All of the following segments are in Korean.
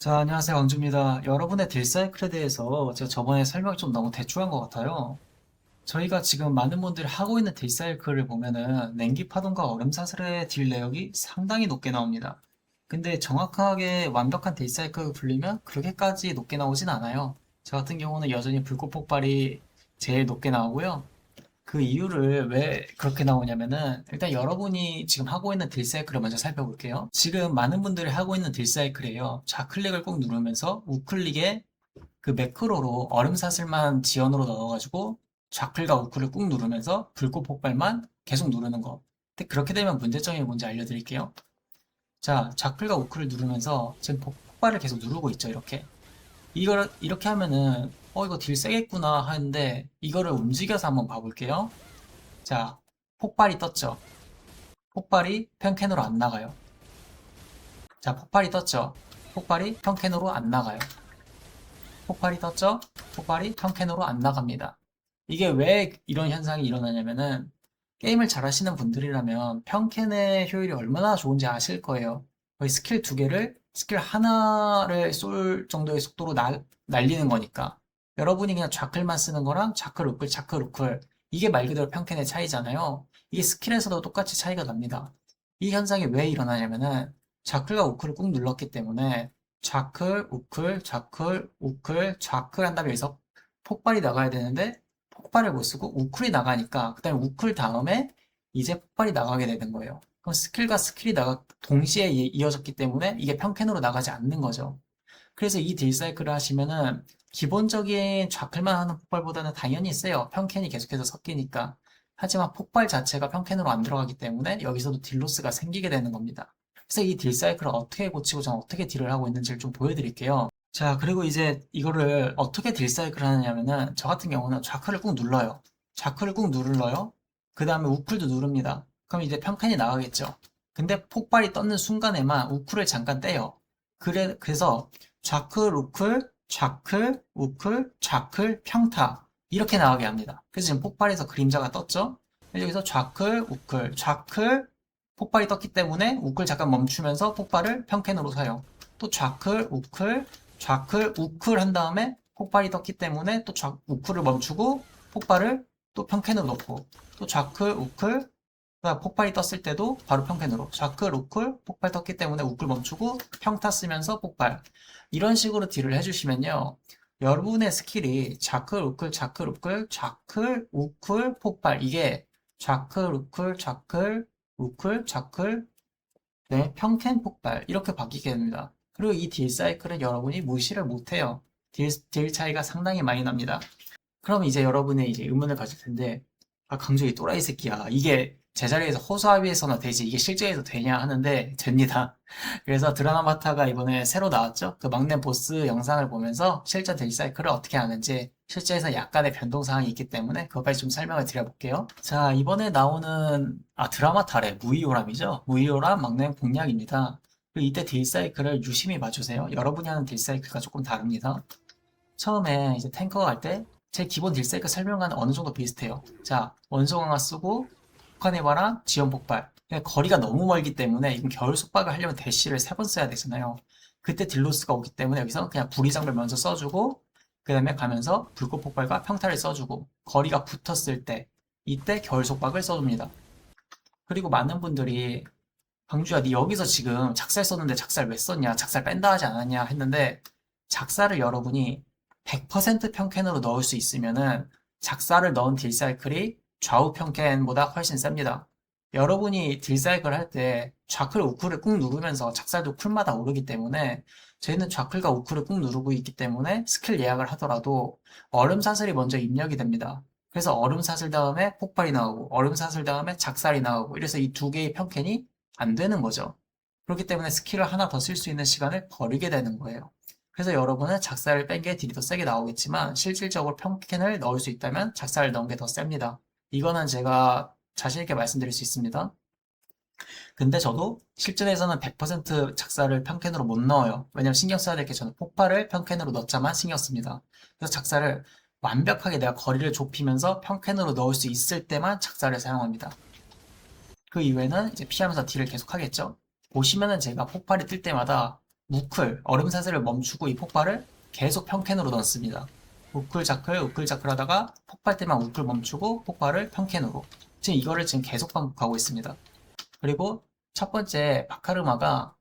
자, 안녕하세요. 왕주입니다. 여러분의 딜사이클에 대해서 제가 저번에 설명이 좀 너무 대충한 것 같아요. 저희가 지금 많은 분들이 하고 있는 딜사이클을 보면은 냉기 파동과 얼음 사슬의 딜 내역이 상당히 높게 나옵니다. 근데 정확하게 완벽한 딜사이클을 굴리면 그렇게까지 높게 나오진 않아요. 저 같은 경우는 여전히 불꽃 폭발이 제일 높게 나오고요. 그 이유를 왜 그렇게 나오냐면은 일단 여러분이 지금 하고 있는 딜 사이클을 먼저 살펴볼게요. 지금 많은 분들이 하고 있는 딜 사이클이에요. 좌클릭을 꼭 누르면서 우클릭에 그 매크로로 얼음 사슬만 지연으로 넣어가지고 좌클과 우클을 꾹 누르면서 불꽃 폭발만 계속 누르는 거. 근데 그렇게 되면 문제점이 뭔지 알려드릴게요. 자, 좌클과 우클을 누르면서 지금 폭- 폭발을 계속 누르고 있죠, 이렇게. 이걸 이렇게 하면은 어 이거 딜 세겠구나 하는데 이거를 움직여서 한번 봐볼게요. 자, 폭발이 떴죠. 폭발이 평캔으로 안 나가요. 자, 폭발이 떴죠. 폭발이 평캔으로 안 나가요. 폭발이 떴죠. 폭발이 평캔으로 안 나갑니다. 이게 왜 이런 현상이 일어나냐면은 게임을 잘하시는 분들이라면 평캔의 효율이 얼마나 좋은지 아실 거예요. 거의 스킬 두 개를 스킬 하나를 쏠 정도의 속도로 날, 날리는 거니까. 여러분이 그냥 좌클만 쓰는 거랑 좌클 우클 좌클 우클 이게 말 그대로 평캔의 차이잖아요. 이게 스킬에서도 똑같이 차이가 납니다. 이 현상이 왜 일어나냐면은 좌클과 우클을 꾹 눌렀기 때문에 좌클 우클 좌클 우클 좌클 한 다음에 여기서 폭발이 나가야 되는데 폭발을 못 쓰고 우클이 나가니까 그 다음에 우클 다음에 이제 폭발이 나가게 되는 거예요. 그럼 스킬과 스킬이 나가 동시에 이- 이어졌기 때문에 이게 평캔으로 나가지 않는 거죠. 그래서 이 딜 사이클을 하시면은 기본적인 좌클만 하는 폭발보다는 당연히 세요. 평캔이 계속해서 섞이니까. 하지만 폭발 자체가 평캔으로 안 들어가기 때문에 여기서도 딜로스가 생기게 되는 겁니다. 그래서 이 딜 사이클을 어떻게 고치고 저는 어떻게 딜을 하고 있는지를 좀 보여드릴게요. 자, 그리고 이제 이거를 어떻게 딜 사이클을 하느냐면은 저 같은 경우는 좌클을 꾹 눌러요. 좌클을 꾹 눌러요. 그 다음에 우클도 누릅니다. 그럼 이제 평캔이 나가겠죠. 근데 폭발이 떴는 순간에만 우클을 잠깐 떼요. 그래, 그래서 좌클, 우클, 좌클, 우클, 좌클, 평타 이렇게 나가게 합니다. 그래서 지금 폭발해서 그림자가 떴죠? 여기서 좌클, 우클, 좌클, 폭발이 떴기 때문에 우클 잠깐 멈추면서 폭발을 평캔으로 사용. 또 좌클, 우클, 좌클, 우클 한 다음에 폭발이 떴기 때문에 또 좌, 우클을 멈추고 폭발을 또 평캔으로 넣고 또 좌클, 우클, 그다음 폭발이 떴을 때도 바로 평캔으로 좌클, 우클, 폭발 떴기 때문에 우클 멈추고 평타 쓰면서 폭발 이런 식으로 딜을 해주시면요 여러분의 스킬이 좌클, 우클, 좌클, 우클, 좌클, 우클, 폭발 이게 좌클, 우클, 좌클, 우클, 좌클, 네, 평캔 폭발 이렇게 바뀌게 됩니다. 그리고 이 딜 사이클은 여러분이 무시를 못해요. 딜, 딜 차이가 상당히 많이 납니다. 그럼 이제 여러분의 이제 의문을 가질 텐데, 아, 강조이 또라이 새끼야. 이게 제자리에서 호수아비에서나 되지, 이게 실제에서 되냐 하는데, 됩니다. 그래서 드라마타가 이번에 새로 나왔죠? 그 막내 보스 영상을 보면서 실제 딜 사이클을 어떻게 하는지, 실제에서 약간의 변동사항이 있기 때문에 그것까지 좀 설명을 드려볼게요. 자, 이번에 나오는, 아, 드라마타래. 무이오람이죠? 무이오람 막내 공략입니다. 그리고 이때 딜 사이클을 유심히 봐주세요. 여러분이 하는 딜 사이클과 조금 다릅니다. 처음에 이제 탱커가 갈 때 제 기본 딜사이클 설명과는 어느 정도 비슷해요. 자, 원소 강화 쓰고 폭탄해봐라 지연 폭발. 그냥 거리가 너무 멀기 때문에 이건 겨울 속박을 하려면 대시를 세 번 써야 되잖아요. 그때 딜로스가 오기 때문에 여기서 그냥 불이장을 먼저 써주고 그 다음에 가면서 불꽃 폭발과 평타를 써주고 거리가 붙었을 때 이때 겨울 속박을 써줍니다. 그리고 많은 분들이 광주야, 니 여기서 지금 작살 썼는데 작살 왜 썼냐? 작살 뺀다 하지 않았냐? 했는데 작살을 여러분이 100% 평캔으로 넣을 수 있으면은 작살을 넣은 딜사이클이 좌우 평캔보다 훨씬 셉니다. 여러분이 딜사이클 할 때 좌클, 우클을 꾹 누르면서 작살도 쿨마다 오르기 때문에 저희는 좌클과 우클을 꾹 누르고 있기 때문에 스킬 예약을 하더라도 얼음 사슬이 먼저 입력이 됩니다. 그래서 얼음 사슬 다음에 폭발이 나오고 얼음 사슬 다음에 작살이 나오고 이래서 이 두 개의 평캔이 안 되는 거죠. 그렇기 때문에 스킬을 하나 더 쓸 수 있는 시간을 버리게 되는 거예요. 그래서 여러분은 작살을 뺀 게 딜이 더 세게 나오겠지만 실질적으로 평캔을 넣을 수 있다면 작살을 넣은 게 더 셉니다. 이거는 제가 자신 있게 말씀드릴 수 있습니다. 근데 저도 실전에서는 100% 작살을 평캔으로 못 넣어요. 왜냐면 신경 써야 될 게 저는 폭발을 평캔으로 넣자만 신경 씁니다. 그래서 작살을 완벽하게 내가 거리를 좁히면서 평캔으로 넣을 수 있을 때만 작살을 사용합니다. 그 이후에는 이제 피하면서 딜을 계속 하겠죠. 보시면은 제가 폭발이 뜰 때마다 우클, 얼음 사슬을 멈추고 이 폭발을 계속 평캔으로 넣습니다. 우클 자클, 우클 자클 하다가 폭발 때만 우클 멈추고 폭발을 평캔으로. 지금 이거를 지금 계속 반복하고 있습니다. 그리고 첫 번째 바카르마가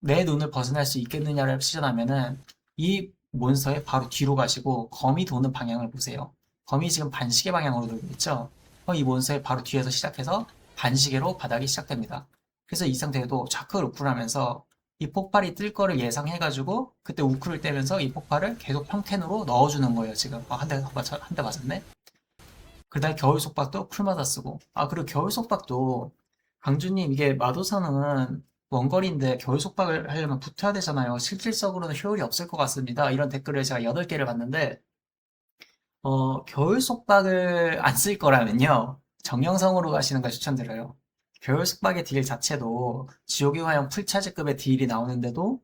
내 눈을 벗어날 수 있겠느냐를 시전하면은 이 몬스터의 바로 뒤로 가시고 거미 도는 방향을 보세요. 거미 지금 반시계 방향으로 돌고 있죠? 그럼 이 몬스터의 바로 뒤에서 시작해서 반시계로 바닥이 시작됩니다. 그래서 이 상태에도 좌클 우클 하면서 이 폭발이 뜰 거를 예상해가지고 그때 우클을 떼면서 이 폭발을 계속 평캔으로 넣어주는 거예요, 지금. 아, 한 대, 한대 맞았네? 그 다음에 겨울 속박도 풀마다 쓰고. 아, 그리고 겨울 속박도 강주님, 이게 마도사는 원거리인데 겨울 속박을 하려면 붙어야 되잖아요. 실질적으로는 효율이 없을 것 같습니다. 이런 댓글을 제가 8개를 봤는데, 어, 겨울 속박을 안 쓸 거라면요. 정령성으로 가시는 걸 추천드려요. 겨울 속박의 딜 자체도 지옥의 화형 풀차지급의 딜이 나오는데도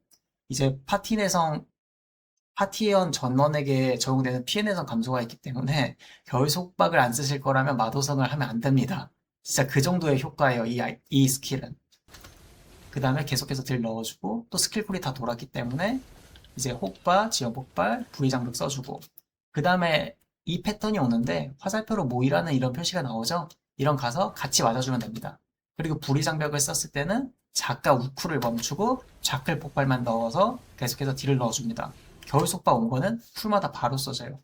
이제 파티 내성, 파티원 전원에게 적용되는 피해 내성 감소가 있기 때문에 겨울 속박을 안 쓰실 거라면 마도성을 하면 안 됩니다. 진짜 그 정도의 효과예요. 이, 이 스킬은. 그 다음에 계속해서 딜 넣어주고 또 스킬풀이 다 돌았기 때문에 이제 혹바, 지연 폭발, 부위 장벽 써주고 그 다음에 이 패턴이 오는데 화살표로 모이라는 이런 표시가 나오죠? 이런 가서 같이 맞아주면 됩니다. 그리고 불의 장벽을 썼을 때는 작가 우쿨을 멈추고 좌클 폭발만 넣어서 계속해서 딜을 넣어줍니다. 겨울 속박 온 거는 풀마다 바로 써져요.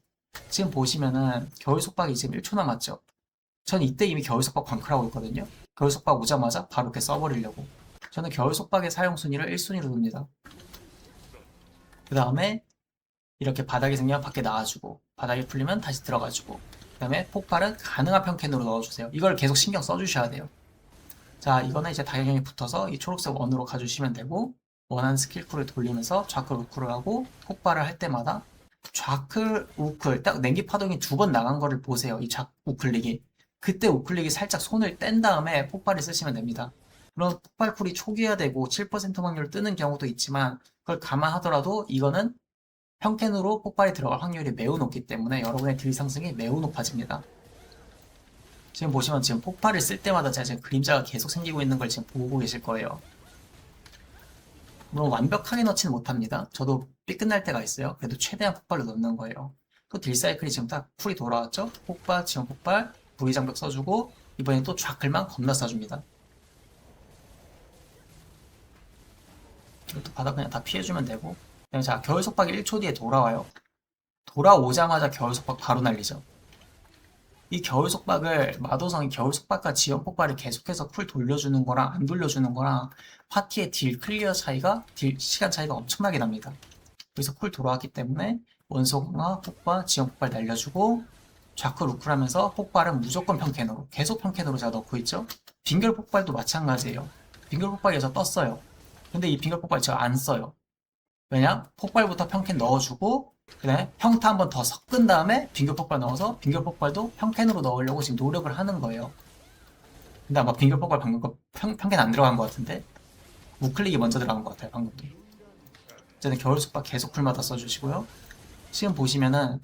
지금 보시면은 겨울 속박이 지금 1초 남았죠? 전 이때 이미 겨울 속박 광클하고 있거든요. 겨울 속박 오자마자 바로 이렇게 써버리려고. 저는 겨울 속박의 사용 순위를 1순위로 둡니다. 그 다음에 이렇게 바닥이 생기면 밖에 나와주고 바닥이 풀리면 다시 들어가주고 그 다음에 폭발은 가능한 평캔으로 넣어주세요. 이걸 계속 신경 써주셔야 돼요. 자, 이거는 이제 다경이 붙어서 이 초록색 원으로 가주시면 되고 원하는 스킬쿨을 돌리면서 좌클 우클을 하고 폭발을 할 때마다 좌클 우클 딱 냉기 파동이 두 번 나간 거를 보세요. 이 좌 우클릭이 그때 우클릭이 살짝 손을 뗀 다음에 폭발을 쓰시면 됩니다. 물론 폭발쿨이 초기화 되고 7% 확률 뜨는 경우도 있지만 그걸 감안하더라도 이거는 평캔으로 폭발이 들어갈 확률이 매우 높기 때문에 여러분의 딜 상승이 매우 높아집니다. 지금 보시면 지금 폭발을 쓸 때마다 제가 지금 그림자가 계속 생기고 있는 걸 지금 보고 계실 거예요. 물론 완벽하게 넣지는 못합니다. 저도 삐 끝날 때가 있어요. 그래도 최대한 폭발을 넣는 거예요. 또 딜 사이클이 지금 딱 풀이 돌아왔죠? 폭발, 지원 폭발, 부위 장벽 써주고 이번엔 또 좌클만 겁나 쏴줍니다. 이것도 바닥 그냥 다 피해주면 되고 자 겨울 속박이 1초 뒤에 돌아와요. 돌아오자마자 겨울 속박 바로 날리죠. 이 겨울 속박을 마도성이 겨울 속박과 지연 폭발을 계속해서 쿨 돌려주는 거랑 안 돌려주는 거랑 파티의 딜 클리어 차이가 딜 시간 차이가 엄청나게 납니다. 여기서 쿨 돌아왔기 때문에 원소강화 폭발 지연 폭발 날려주고 우클 하면서 폭발은 무조건 평캔으로 계속 평캔으로 제가 넣고 있죠. 빙결 폭발도 마찬가지예요. 빙결 폭발에서 떴어요. 근데 이 빙결 폭발 제가 안 써요. 왜냐? 폭발부터 평캔 넣어주고 그다음에 평타 한 번 더 섞은 다음에 빙결 폭발 넣어서 빙결 폭발도 평캔으로 넣으려고 지금 노력을 하는 거예요. 근데 아마 빙결 폭발 방금 거 평, 평캔 안 들어간 것 같은데 우클릭이 먼저 들어간 것 같아요 방금도. 이제는 겨울 속박 계속 쿨마다 써주시고요. 지금 보시면은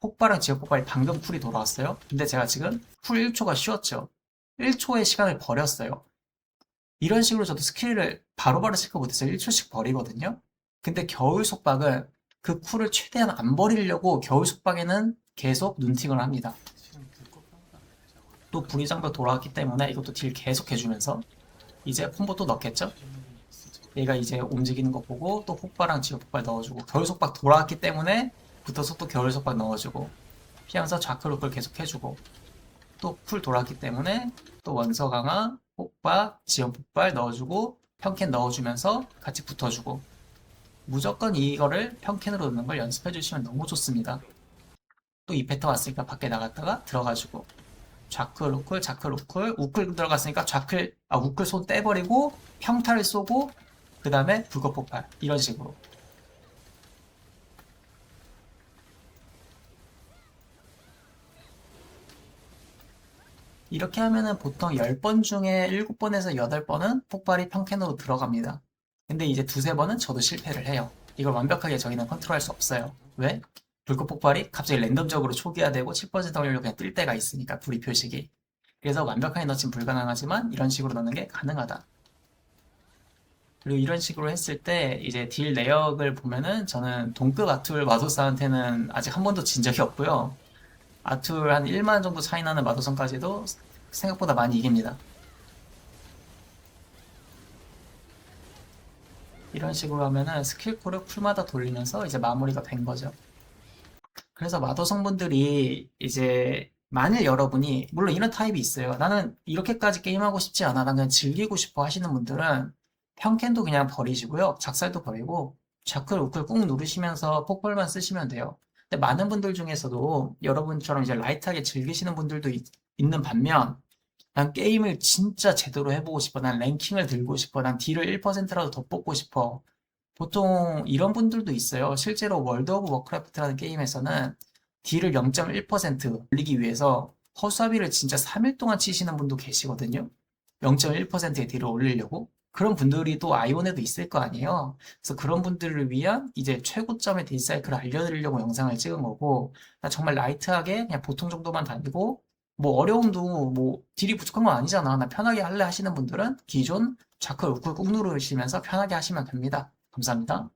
폭발은 지역 폭발이 방금 쿨이 돌아왔어요. 근데 제가 지금 쿨 1초가 쉬었죠. 1초의 시간을 버렸어요. 이런 식으로 저도 스킬을 바로바로 체크 못했어요. 1초씩 버리거든요. 근데 겨울 속박은 그 쿨을 최대한 안 버리려고 겨울 속박에는 계속 눈팅을 합니다. 또 장벽 돌아왔기 때문에 이것도 딜 계속 해주면서 이제 콤보 또 넣겠죠? 얘가 이제 움직이는 거 보고 또 폭발랑 지옥 폭발 넣어주고 겨울 속박 돌아왔기 때문에 붙어서 또 겨울 속박 넣어주고 피하면서 좌클 우클 계속 해주고 또 풀 돌아왔기 때문에 또 원서 강화 폭발 지연 폭발 넣어주고 평캔 넣어주면서 같이 붙어주고 무조건 이거를 평캔으로 넣는 걸 연습해 주시면 너무 좋습니다. 또이 패턴 왔으니까 밖에 나갔다가 들어가지고 좌클 우클 좌클 우클 우클 들어갔으니까 좌클 아 우클 손 떼버리고 평타를 쏘고 그 다음에 불꽃 폭발 이런 식으로 이렇게 하면은 보통 10번 중에 7번에서 8번은 폭발이 평캔으로 들어갑니다. 근데 이제 두세 번은 저도 실패를 해요. 이걸 완벽하게 저희는 컨트롤할 수 없어요. 왜? 불꽃 폭발이 갑자기 랜덤적으로 초기화되고 7% 확률로 그냥 뜰 때가 있으니까 불이 표식이. 그래서 완벽하게 넣진 불가능하지만 이런 식으로 넣는 게 가능하다. 그리고 이런 식으로 했을 때 이제 딜 내역을 보면은 저는 동급 아툴 마도사한테는 아직 한 번도 진 적이 없고요. 아툴 한 1만 정도 차이 나는 마도선까지도 생각보다 많이 이깁니다. 이런 식으로 하면은 스킬콜을 쿨마다 돌리면서 이제 마무리가 된 거죠. 그래서 마도성분들이 이제 만일 여러분이 물론 이런 타입이 있어요. 나는 이렇게까지 게임하고 싶지 않아. 난 그냥 즐기고 싶어 하시는 분들은 평캔도 그냥 버리시고요. 작살도 버리고 좌클 우클 꾹 누르시면서 폭발만 쓰시면 돼요. 근데 많은 분들 중에서도 여러분처럼 이제 라이트하게 즐기시는 분들도 있, 있는 반면 난 게임을 진짜 제대로 해보고 싶어. 난 랭킹을 들고 싶어. 난 딜을 1%라도 더 뽑고 싶어. 보통 이런 분들도 있어요. 실제로 월드 오브 워크래프트라는 게임에서는 딜을 0.1% 올리기 위해서 허수아비를 진짜 3일 동안 치시는 분도 계시거든요. 0.1%의 딜을 올리려고. 그런 분들이 또 아이온에도 있을 거 아니에요. 그래서 그런 분들을 위한 이제 최고점의 딜 사이클을 알려드리려고 영상을 찍은 거고, 나 정말 라이트하게 그냥 보통 정도만 다니고, 뭐 어려움도 뭐 딜이 부족한 건 아니잖아. 나 편하게 할래 하시는 분들은 기존 좌클 우클 꾹 누르시면서 편하게 하시면 됩니다. 감사합니다.